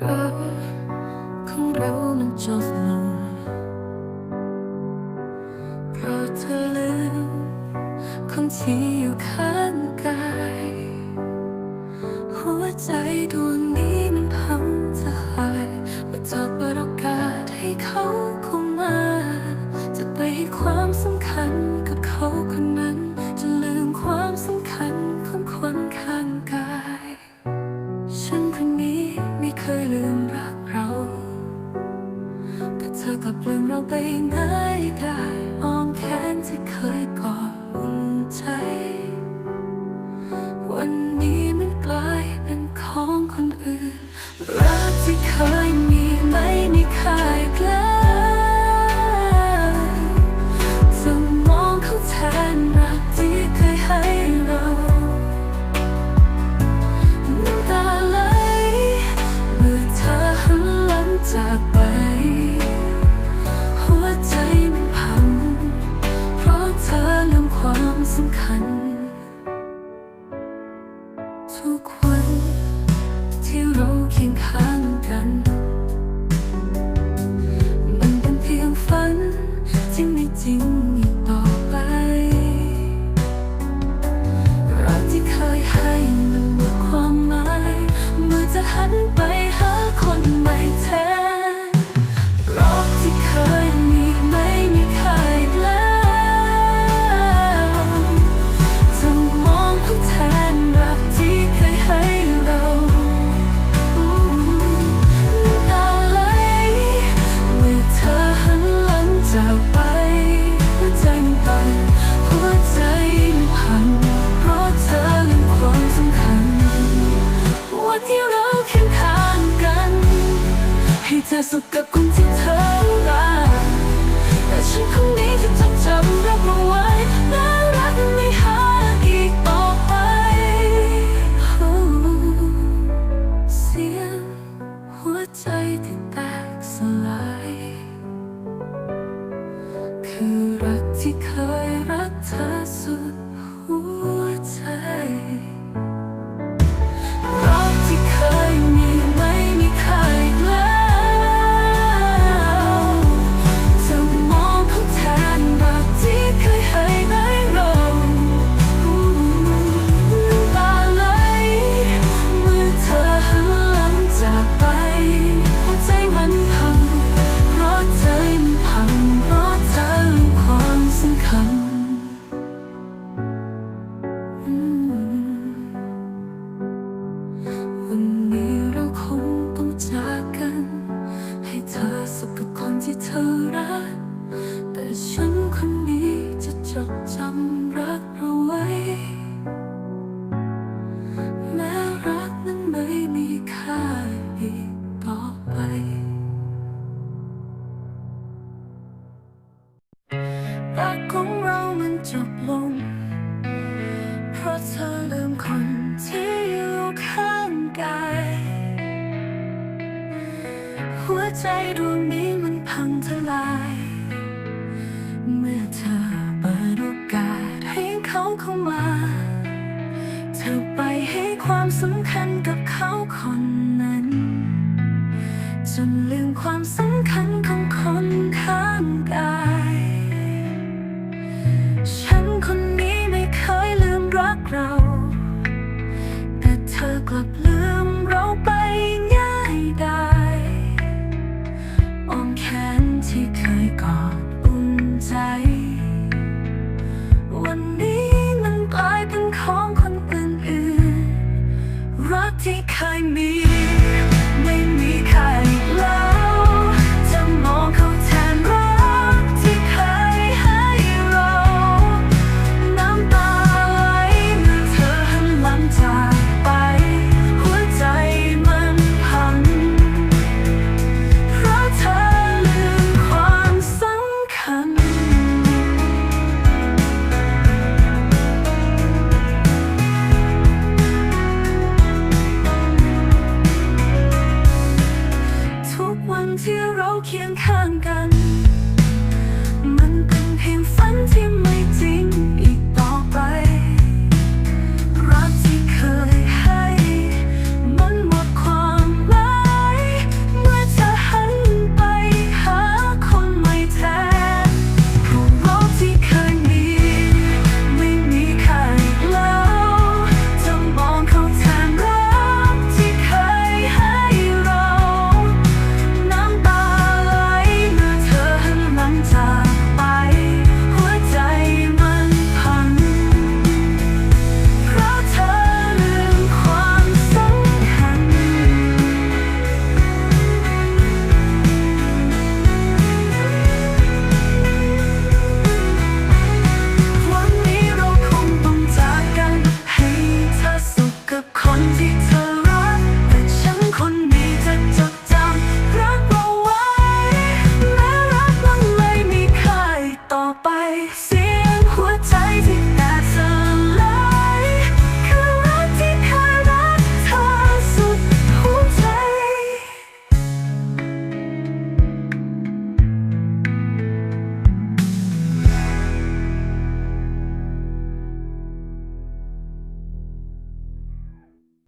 รักของเรามันจบลงเพราะเธอลืมคนที่อยู่ข้างกาย หัวใจดู ที่เราเคียงข้างกัน ให้เธอสุขกับคนที่เธอรักแต่ฉันคงนี้จะจดจำรับเอาไว้และรักไม่หาอีกต่อไปเสียงหัวใจที่แตกสลาย คือรักที่เคย จดจำรักเราไว้ แม้รักนั้นไม่มีค่าอีกต่อไป รักของเรามันจบลง เพราะเธอลืมคนที่อยู่ข้างกาย หัวใจดวงนี้มันพังทลาย เมื่อเธอ เข้ามา เธอไปให้ความสำคัญกับเขาคนนั้น จนลืมความสำคัญของคนข้างกาย ฉันคนนี้ไม่เคยลืมรักเรา แต่เธอกลับลืมเราไปง่ายได้อ้อมแขนที่เคยกอดอุ่นใจ 离开你 say